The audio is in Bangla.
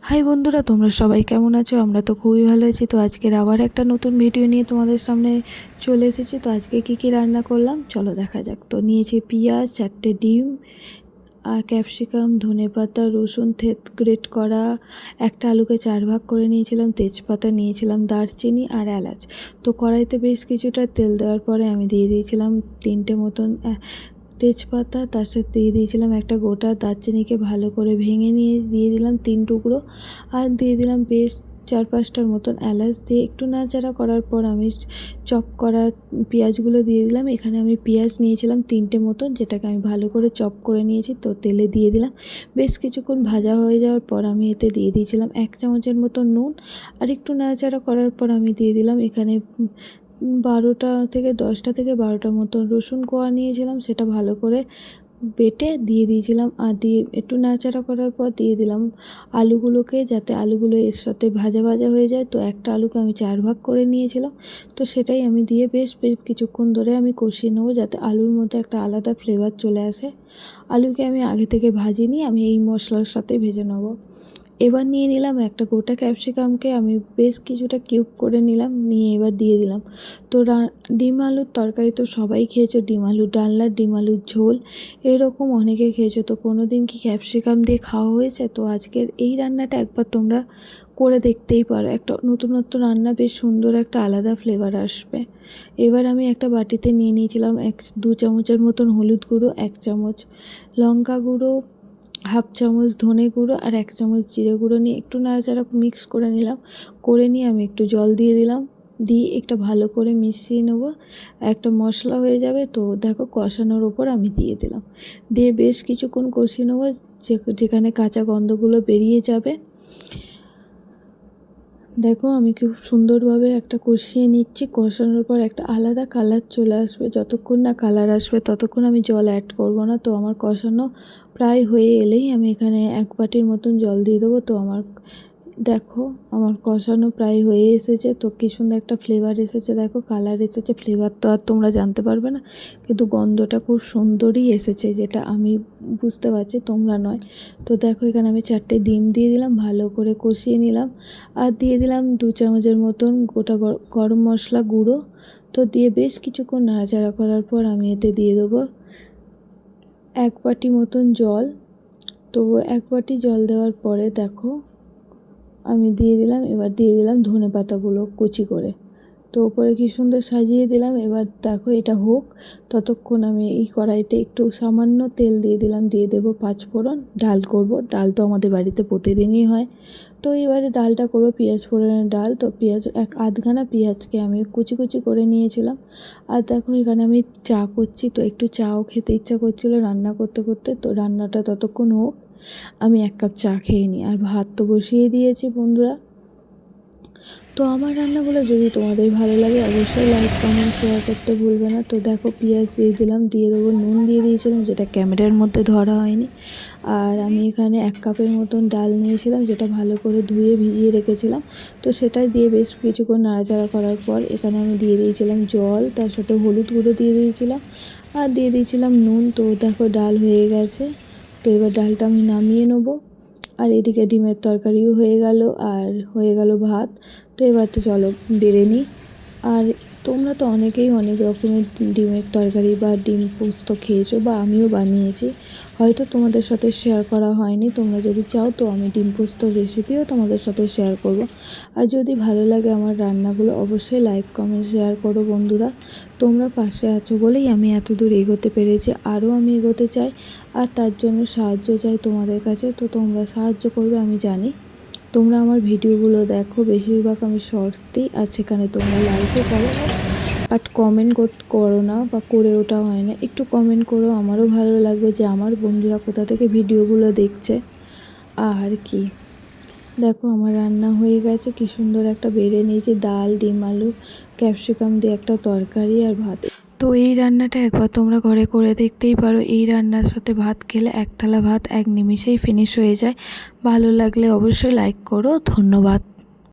হাই বন্ধুরা, তোমরা সবাই কেমন আছো? আমরা তো খুবই ভালো আছি। তো আজকের আবার একটা নতুন ভিডিও নিয়ে তোমাদের সামনে চলে এসেছি। তো আজকে কি কি রান্না করলাম? চলো দেখা যাক। তো নিয়েছি পেঁয়াজ, চারটে ডিম আর ক্যাপসিকাম ধনেপাতা রসুন, থেত গ্রেট করা, একটা আলুকে চার ভাগ করে নিয়েছিলাম, তেজপাতা নিয়েছিলাম, দারচিনি আর এলাচ। তো কড়াইতে বেশ কিছুটা তেল দেওয়ার পরে আমি দিয়ে দিয়েছিলাম তিনটে মতন তেজপাতা, তার সাথে দিয়ে দিয়েছিলাম একটা গোটা দারচিনিকে ভালো করে ভেঙে নিয়ে দিয়ে দিলাম তিন টুকরো। আর দিয়ে দিলাম বেশ চার পাঁচটার মতন এলাচ দিয়ে একটু নাড়াচাড়া করার পর আমি চপ করা পেঁয়াজগুলো দিয়ে দিলাম। এখানে আমি পেঁয়াজ নিয়েছিলাম তিনটে মতন, যেটাকে আমি ভালো করে চপ করে নিয়েছি, তো তেলে দিয়ে দিলাম। বেশ কিছুক্ষণ ভাজা হয়ে যাওয়ার পর আমি এতে দিয়ে দিয়েছিলাম এক চামচের মতো নুন। আর একটু নাড়াচাড়া করার পর আমি দিয়ে দিলাম এখানে বারোটা থেকে দশটা থেকে বারোটার মতো রসুন কোয়া নিয়েছিলাম, সেটা ভালো করে বেটে দিয়ে দিয়েছিলাম আর দিয়ে একটু নাড়াচাড়া করার পর দিয়ে দিলাম আলুগুলোকে যাতে আলুগুলো এর সাথে ভাজা ভাজা হয়ে যায়। তো একটা আলুকে আমি চার ভাগ করে নিয়েছিলাম। তো সেটাই আমি দিয়ে বেশ বেশ কিছুক্ষণ ধরে আমি কষিয়ে নেব যাতে আলুর মধ্যে একটা আলাদা ফ্লেভার চলে আসে। আলুকে আমি আগে থেকে ভাজিনি, আমি এই মশলার সাথে ভেজে নেব। এবার নিয়ে নিলাম একটা গোটা ক্যাপসিকামকে আমি বেশ কিছুটা কিউব করে নিলাম, নিয়ে এবার দিয়ে দিলাম। তো ডিম আলুর তরকারি তো সবাই খেয়েছো, ডিম আলুর ডালনা, ডিম আলুর ঝোল, এরকম অনেকে খেয়েছো। তো কোনো দিন কি ক্যাপসিকাম দিয়ে খাওয়া হয়েছে? তো আজকের এই রান্নাটা একবার তোমরা করে দেখতেই পারো। একটা নতুনত্ব রান্না, বেশ সুন্দর একটা আলাদা ফ্লেভার আসবে। এবার আমি একটা বাটিতে নিয়ে নিয়েছিলাম এক, দু চামচের মতন হলুদ গুঁড়ো, এক চামচ লঙ্কা গুঁড়ো হাফ চামচ ধনে গুঁড়ো আর এক চামচ জিরে গুঁড়ো নিয়ে একটু নাড়াচাড়া মিক্স করে নিলাম। করে নিয়ে আমি একটু জল দিয়ে দিলাম। দিয়ে একটা ভালো করে মিশিয়ে নেব। একটা মশলা হয়ে যাবে তো দেখো কষানোর ওপর আমি দিয়ে দিলাম। দিয়ে বেশ কিছুক্ষণ কষিয়ে নেব যেখানে কাঁচা গন্ধগুলো বেরিয়ে যাবে। দেখো, আমি খুব সুন্দরভাবে একটা কষিয়ে নিচ্ছি। কষানোর পর একটা আলাদা কালার চলে আসবে। যতক্ষণ না কালার আসবে, ততক্ষণ আমি জল অ্যাড করব না। তো আমার কষানো প্রায় হয়ে এলেই আমি এখানে এক বাটির মতন জল দিয়ে দেবো। তো আমার দেখো, আমার কষানো প্রায় হয়ে এসেছে। তো কী সুন্দর একটা ফ্লেভার এসেছে। দেখো কালার এসেছে ফ্লেভার তো আর তোমরা জানতে পারবে না, কিন্তু গন্ধটা খুব সুন্দরই এসেছে, যেটা আমি বুঝতে পারছি তোমরা নয়। তো দেখো, এখানে আমি চারটে ডিম দিয়ে দিলাম, ভালো করে কষিয়ে নিলাম। আর দিয়ে দিলাম দু চামচের মতন গোটা গরম মশলা গুঁড়ো। তো দিয়ে বেশ কিছুক্ষণ নাড়াচাড়া করার পর আমি এতে দিয়ে দেবো এক বাটি মতন জল। তো এক বাটি জল দেওয়ার পরে দেখো আমি দিয়ে দিলাম, এবার দিয়ে দিলাম ধনে পাতাগুলো কুচি করে। তো ওপরে কি সুন্দর সাজিয়ে দিলাম, এবার দেখো এটা হোক। ততক্ষণ আমি এই কড়াইতে একটু সামান্য তেল দিয়ে দিলাম, দিয়ে দেবো পাঁচ ফোড়ন। ডাল করব, ডাল তো আমাদের বাড়িতে প্রতিদিনই হয়। তো এবারে ডালটা করব পেঁয়াজ ফোড়নের ডাল। তো পেঁয়াজ, এক আধখানা পেঁয়াজকে আমি কুচি কুচি করে নিয়েছিলাম। আর দেখো এখানে আমি চা করছি, তো একটু চাও খেতে ইচ্ছা করছিল রান্না করতে করতে। তো রান্নাটা ততক্ষণ হোক। আমি এক কাপ চা খেয়ে নিই আর ভাত তো বসিয়ে দিয়েছি বন্ধুরা। তো আমার রান্নাগুলো যদি তোমাদের ভালো লাগে, অবশ্যই লাইক কমেন্ট শেয়ার করতে ভুলবে না। তো দেখো পেঁয়াজ দিয়ে দিলাম, দিয়ে দেবো নুন দিয়ে দিয়েছিলাম, যেটা ক্যামেরার মধ্যে ধরা হয়নি। আর আমি এখানে এক কাপের মতন ডাল নিয়েছিলাম, যেটা ভালো করে ধুয়ে ভিজিয়ে রেখেছিলাম। তো সেটাই দিয়ে বেশ কিছুক্ষণ নাড়াচাড়া করার পর এখানে আমি দিয়ে দিয়েছিলাম জল, তার সাথে হলুদ গুঁড়ো দিয়ে দিয়েছিলাম। আর দিয়ে দিয়েছিলাম নুন, তো দেখো ডাল হয়ে গেছে। তো এবার ডালটা আমি নামিয়ে নেব। আর এদিকে ডিমের তরকারিও হয়ে গেল আর হয়ে গেল ভাত। তো এবার তো চলো বেড়ে নিই। আর তোমরা তো অনেকেই অনেক রকমের ডিমের তরকারি বা ডিম পোস্ত খেয়েছো বা আমিও বানিয়েছি। হয়তো তোমাদের সাথে শেয়ার করা হয়নি। তোমরা যদি চাও তো আমি ডিম পোস্তর রেসিপিও তোমাদের সাথে শেয়ার করব। আর যদি ভালো লাগে আমার রান্নাগুলো, অবশ্যই লাইক কমেন্ট শেয়ার করো বন্ধুরা। তোমরা পাশে আছো বলেই আমি এত দূর এগোতে পেরেছি, আরও আমি এগোতে চাই। আর তার জন্য সাহায্য চাই তোমাদের কাছে, তো তোমরা সাহায্য করবে আমি জানি। তোমরা আমার ভিডিওগুলো দেখো, বেশিরভাগ আমি শর্টস দিই, আর সেখানে তোমরা লাইকও করো। বাট কমেন্ট করো না বা করে ওটা হয় না। একটু কমেন্ট করো, আমারও ভালো লাগবে যে আমার বন্ধুরা কোথা থেকে ভিডিওগুলো দেখছে। আর কি? দেখো, আমার রান্না হয়ে গেছে। কি সুন্দর একটা বেড়ে নিয়েছি, ডাল, ডিম, আলু ক্যাপসিকাম দিয়ে একটা তরকারি আর ভাত। তো এই রান্নাটা একবার তোমরা ঘরে করে দেখতেই পারো। এই রান্নার সাথে ভাত খেলে এক থালা ভাত, এক নিমিষেই ফিনিশ হয়ে যায়। ভালো লাগলে অবশ্যই লাইক করো। ধন্যবাদ।